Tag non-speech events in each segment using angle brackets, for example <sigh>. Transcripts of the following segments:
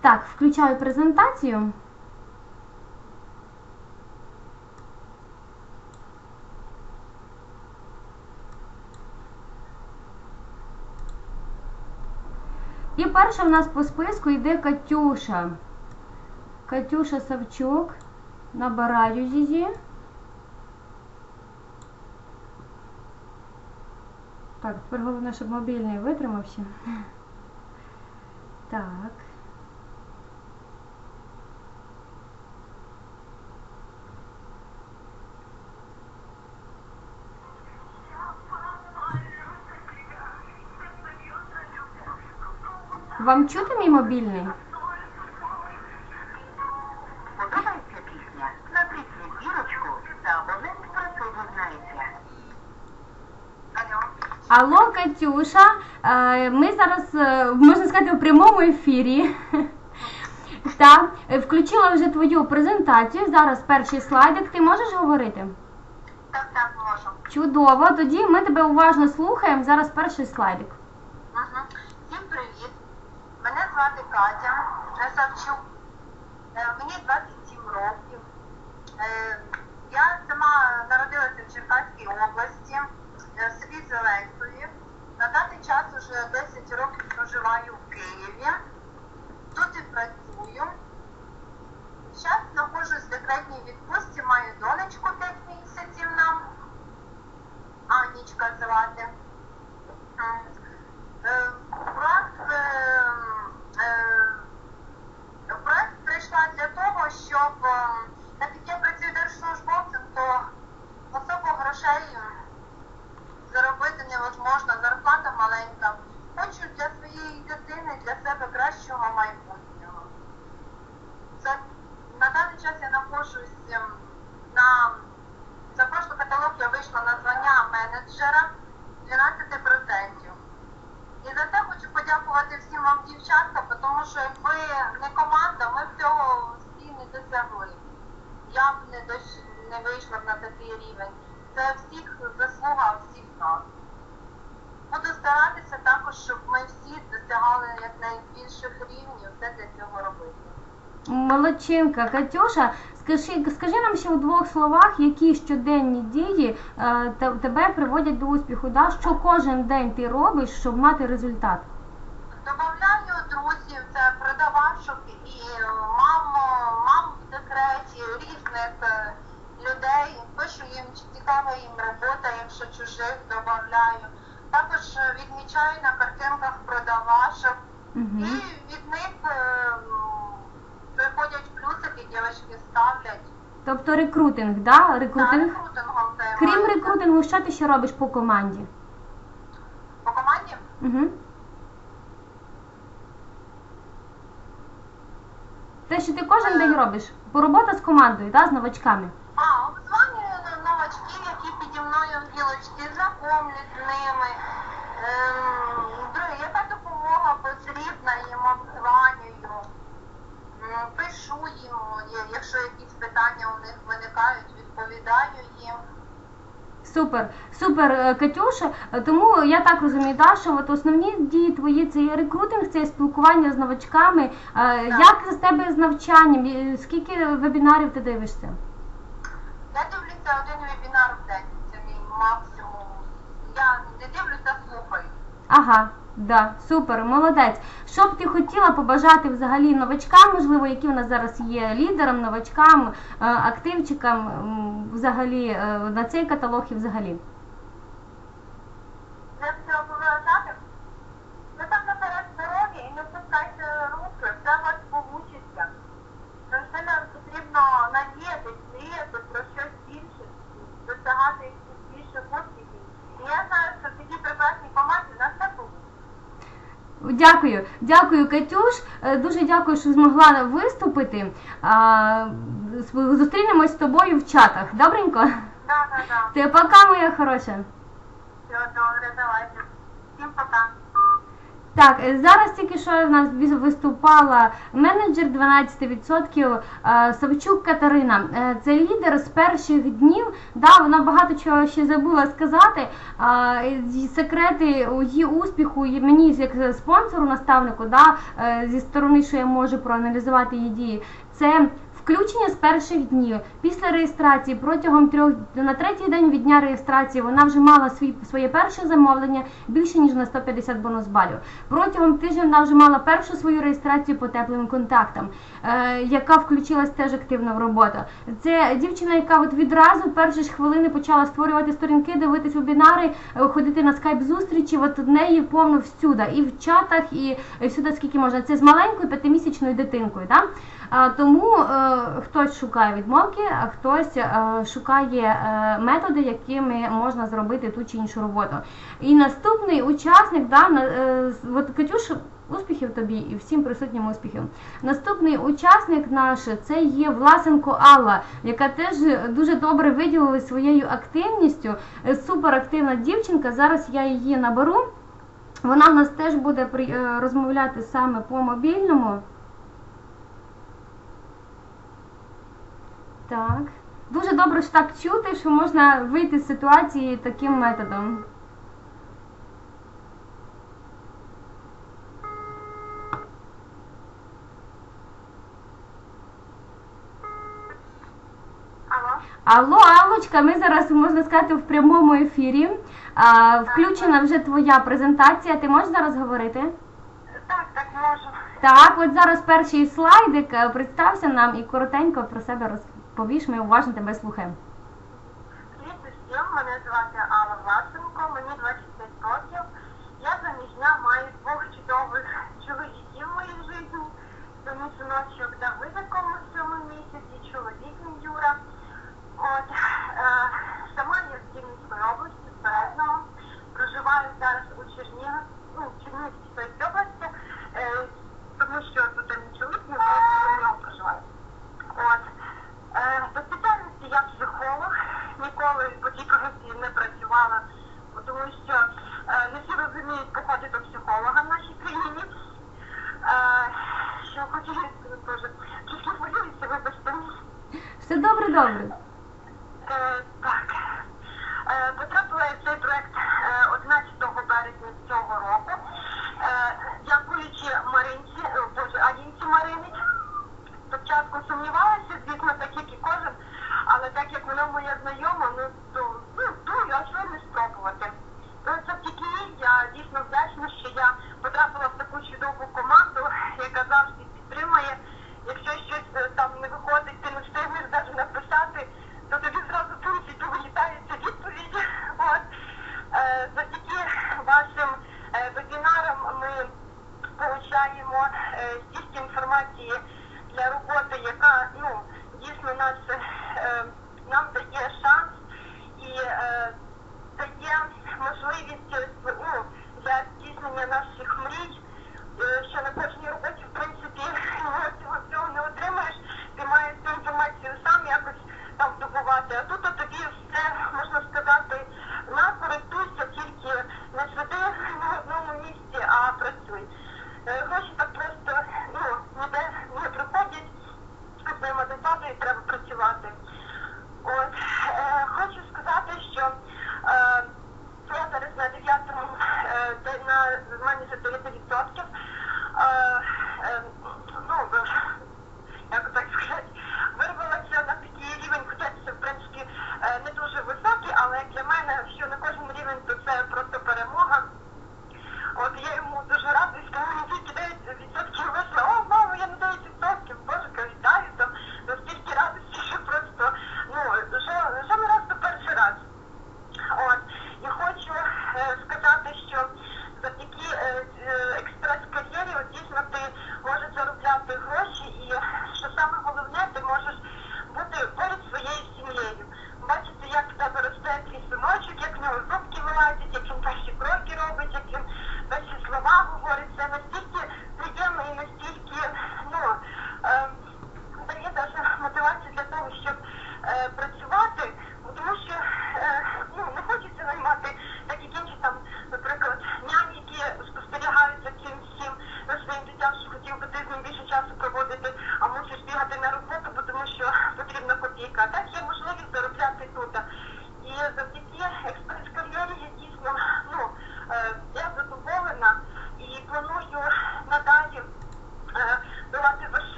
Так, включаю презентацію. І перша у нас по списку йде Катюша. Катюша Савчук. Набираю її. Так, тепер головне, щоб мобільний витримався. Так. Вам чути мій мобільний? Подобається пісня? Натисніть зірочку та абонент про це дізнається. Алло, Алло, Катюша. Е, Ми зараз, е, можна сказати, в прямому ефірі. <laughs> Та включила вже твою презентацію. Зараз перший слайдик. Ти можеш говорити? так, так, можу. Чудово. Тоді ми тебе уважно слухаємо. Зараз перший слайдик. que Молодчинка, Катюша, скажи, скажи нам ще у двох словах, які щоденні дії е, тебе приводять до успіху. Да? Що кожен день ти робиш, щоб мати результат? Добавляю друзів, це продавачок і е, мам, мам в декреті, різних е, людей. Пишу їм, цікава їм робота, якщо чужих додаю. Також е, відмічаю на картинках продавачок. Угу. І від них плюсики, ставлять. Тобто рекрутинг, да? Рекрутинг. Рекрутинг. рекрутингом Крім рекрутингу, що ти ще робиш по команді? По команді Угу. Те, що ти кожен день робиш, по робота з командою, да? з новачками. А, обзвонюю на новачків, які піді мною в гілочці, знакомлюсь з ними. Ем, друге, яка допомога потрібна, їм обзвонюю. М, Пишу їм, є- якщо якісь питання них відповідаю їм. Супер, супер, е, Катюша. Тому я так розумію, да, що от основні дії твої це є рекрутинг, це є спілкування з новачками. Е, Як з тебе з навчанням? Скільки вебінарів ти дивишся? Я дивлюся один вебінар в день, це мій максимум. Я не дивлюся, слухаю. Ага, да, супер, молодець. Що б ти хотіла побажати взагалі новачкам, можливо, які в нас зараз є лідерам, новачкам, е, активчикам, взагалі е, на цей каталог і взагалі? Для всього поважати. Ви там наперед здоров'я і не впускайте руки, все у вас получиться. Завжди нам потрібно надіятись, мріяти про щось більше, досягати якихось більших успіхів. І я знаю, що в такій прекрасній команді на все получиться. Дякую, дякую, Катюш. Е, Дуже дякую, що змогла виступити. Зустрінемось з тобою в чатах. Добренько? Да, да, да. Ти пока, моя хороша. Все добре, давайте. Всім пока. Так, е, зараз тільки що в нас виступала менеджер 12% е, Савчук Катерина. Е, Це лідер з перших днів. Да, вона багато чого ще забула сказати. Секрети її успіху і мені як спонсору, наставнику, да, зі сторони, що я можу проаналізувати її дії. Це Включення з перших днів після реєстрації протягом трьох на третій день від дня реєстрації вона вже мала свій своє перше замовлення більше ніж на 150 бонус балів. Протягом тижня вона вже мала першу свою реєстрацію по теплим контактам, е, яка включилась теж активно в роботу. Це дівчина, яка от відразу перші ж хвилини почала створювати сторінки, дивитись вебінари, е, ходити на скайп зустрічі. От в неї повно всюди, і в чатах, і всюди скільки можна. Це з маленькою п'ятимісячною дитинкою. Да? Тому е, хтось шукає відмовки, а хтось е, шукає е, методи, якими можна зробити ту чи іншу роботу. І наступний учасник, да, от Катюш, успіхів тобі і всім присутнім успіхів. Наступний учасник наш це є Власенко Алла, яка теж дуже добре виділила своєю активністю. Суперактивна дівчинка. Зараз я її наберу. Вона в нас теж буде розмовляти саме по мобільному. Так. Дуже добре що так чути, що можна вийти з ситуації таким методом. Алло? Алло, Аллочка, ми зараз можна сказати в прямому ефірі. А, включена вже твоя презентація. Ти можеш зараз говорити? Так, так можу. Так, от зараз перший слайдик. Е, Представся нам і коротенько про себе розповіш. Ми уважно тебе слухаємо. Привіт усім, мене звати Алла Власенко, мені 25 років. Я заміжня маю двох чудових чоловіків в моїй житті. Це мій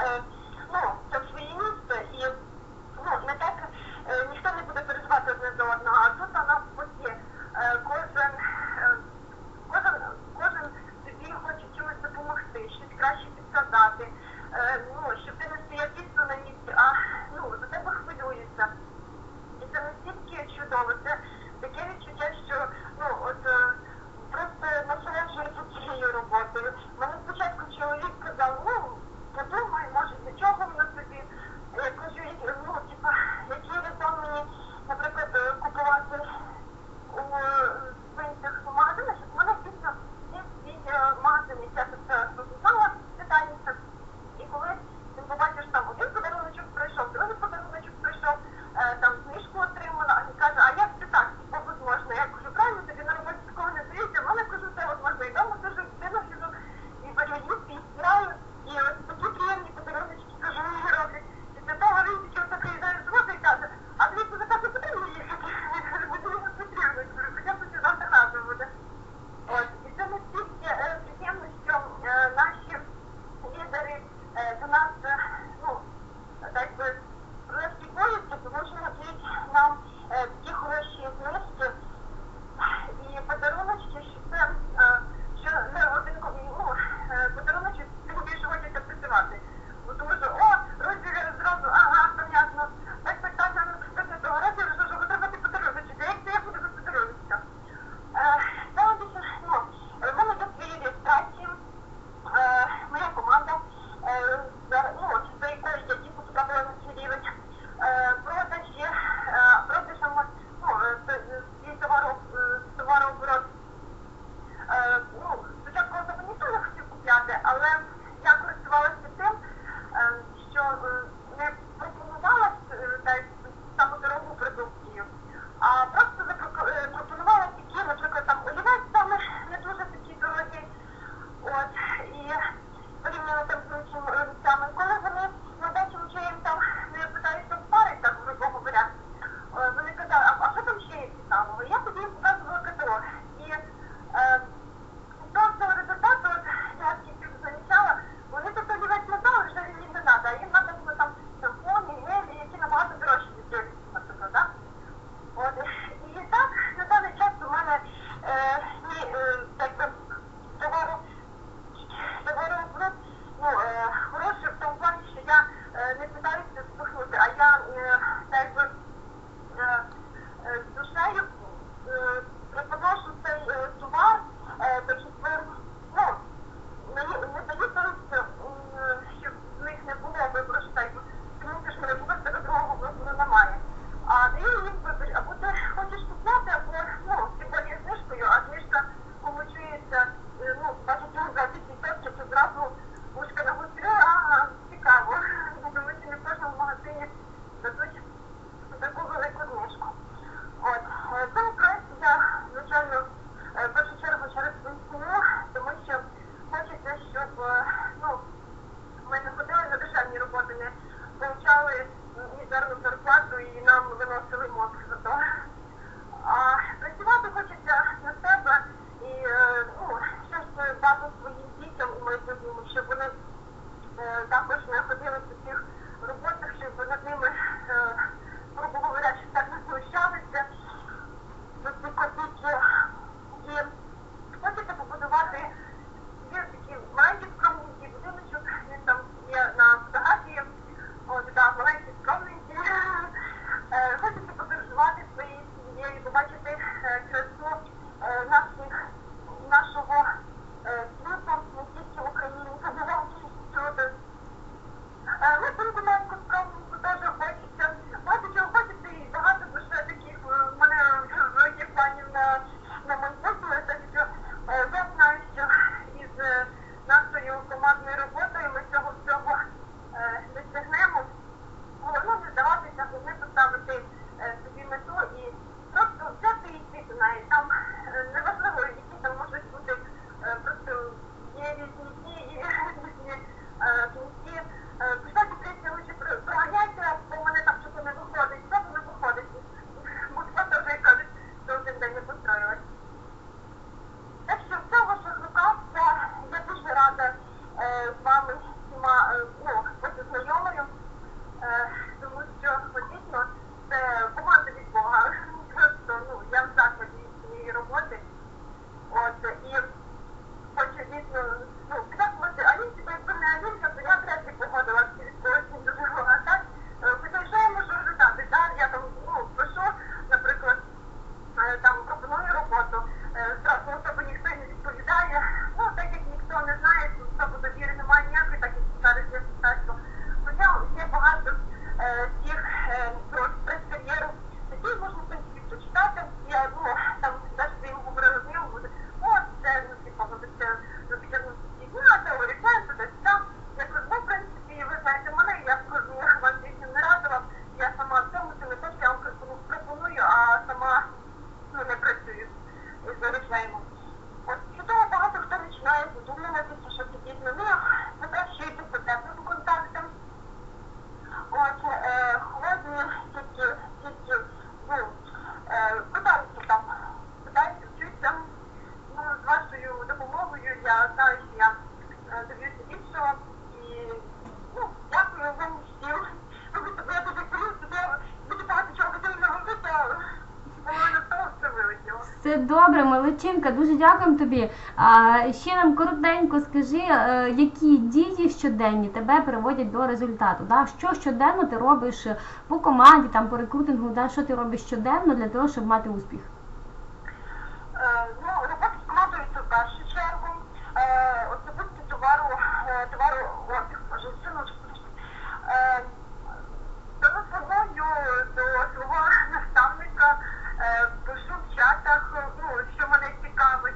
за, тобі. Ще нам коротенько скажи, е, які дії щоденні тебе приводять до результату. Да? Що щоденно ти робиш по команді, там, по рекрутингу, да? що ти робиш щоденно для того, щоб мати успіх? Е, Ну, робота з командою це в першу чергу. Е, Особисто товару, е, товару обіг, може, сину Е, Телефоную до свого наставника, е, пишу в чатах, е, ну, що мене цікавить,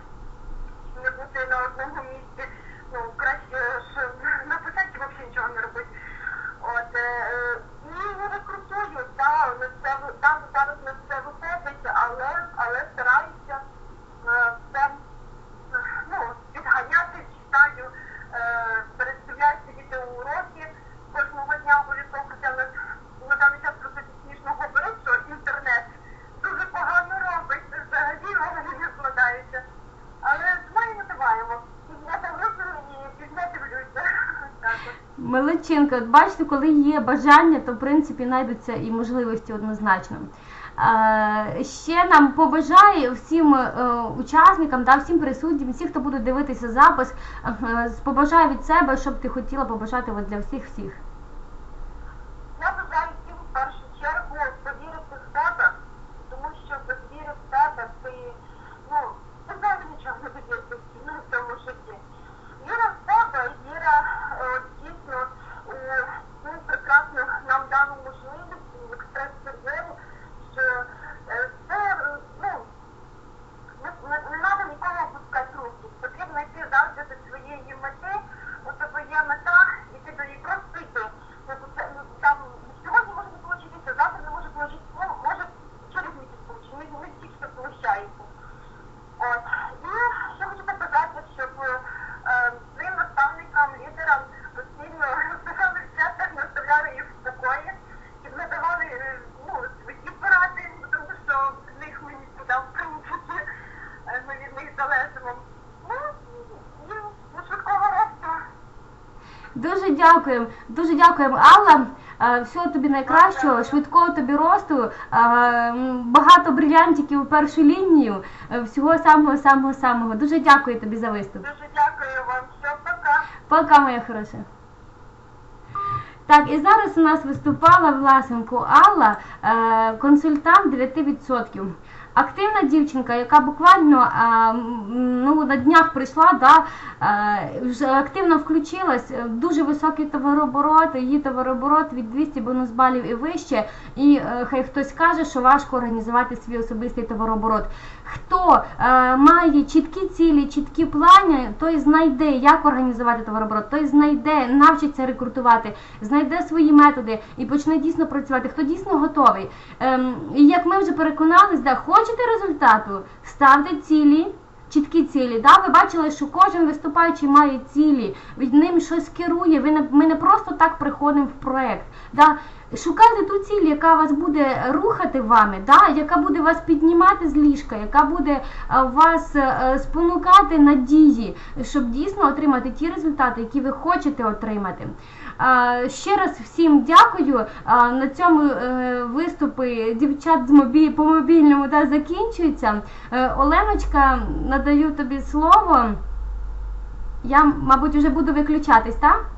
не бути на одному місці. Ну, краще ж написати і взагалі нічого не робити. От, е, е, і не рекрутую, да, на це, ви- да, зараз на це виходить, але, але стараюся е, це е, ну, підганяти, читаю, е, передивляюся відеоуроки кожного дня обов'язково, хоча на, на даний час просто смішно говорить, що інтернет дуже погано робить, взагалі вони не складаються. Але ми не даваємо. Я там випила і пізне дивлюся. Так от. Молодчинка, от бачите, коли є бажання, то в принципі знайдуться і можливості однозначно. Е, ще нам побажає всім е, учасникам, да, всім присутнім, всім, хто буде дивитися запис, е, побажаю від себе, щоб ти хотіла побажати для всіх всіх. Я бажаю всім в першу чергу повірити в себе, тому що без віри в себе ти, ну, ти взагалі нічого не доб'єшся ну, в цьому житті. Віра в себе, віра е, дійсно у ну, прекрасну нам дану можливість, в експрес-кар'єру, що е, це, е, ну, не, не, не треба нікому опускати руки. Потрібно йти завжди до своєї мети. У тебе є мета, і ти до її просто йти. Ну, це, ну, там, сьогодні може не получитися, завтра не може получитися, ну, може через місяць получиться, не, не тільки що получається. От. І ще хочу побажати, щоб е, своїм наставникам, лідерам постійно писали в чатах, наставляли їх в спокої, щоб не давали е, ну, свої поради, тому що з них ми нікуди, в принципі, е, ми від них залежимо. Ну, і ну, швидкого росту. Дуже дякуємо, дуже дякуємо, Алла. Е, Всього тобі найкращого, швидкого тобі росту, е, багато брилянтиків у першу лінію, е, всього самого самого самого. Дуже дякую тобі за виступ. Дуже дякую вам. Все, пока. Пока, моя хороша. Так, і зараз у нас виступала Власенко Алла, консультант 9%. Активна дівчинка, яка буквально е, ну, на днях прийшла, да, е, вже активно включилась, е, дуже високий товарооборот, її товарооборот від 200 бонус балів і вище. І хай хтось каже, що важко організувати свій особистий товарооборот. Хто має чіткі цілі, чіткі плани, той знайде, як організувати товарооборот, той знайде, навчиться рекрутувати, знайде свої методи і почне дійсно працювати. Хто дійсно готовий. Ем, і як ми вже переконались, да, хочете результату, ставте цілі. Чіткі цілі, да? ви бачили, що кожен виступаючий має цілі, від ним щось керує. Ви не ми не просто так приходимо в проект. Да? Шукайте ту ціль, яка вас буде рухати вами, да? яка буде вас піднімати з ліжка, яка буде вас е, спонукати надії, щоб дійсно отримати ті результати, які ви хочете отримати. Ще раз всім дякую. На цьому е, виступи дівчат з мобіль... по мобільному да, закінчуються. Е, Оленочка, надаю тобі слово. Я, мабуть, вже буду виключатись, так?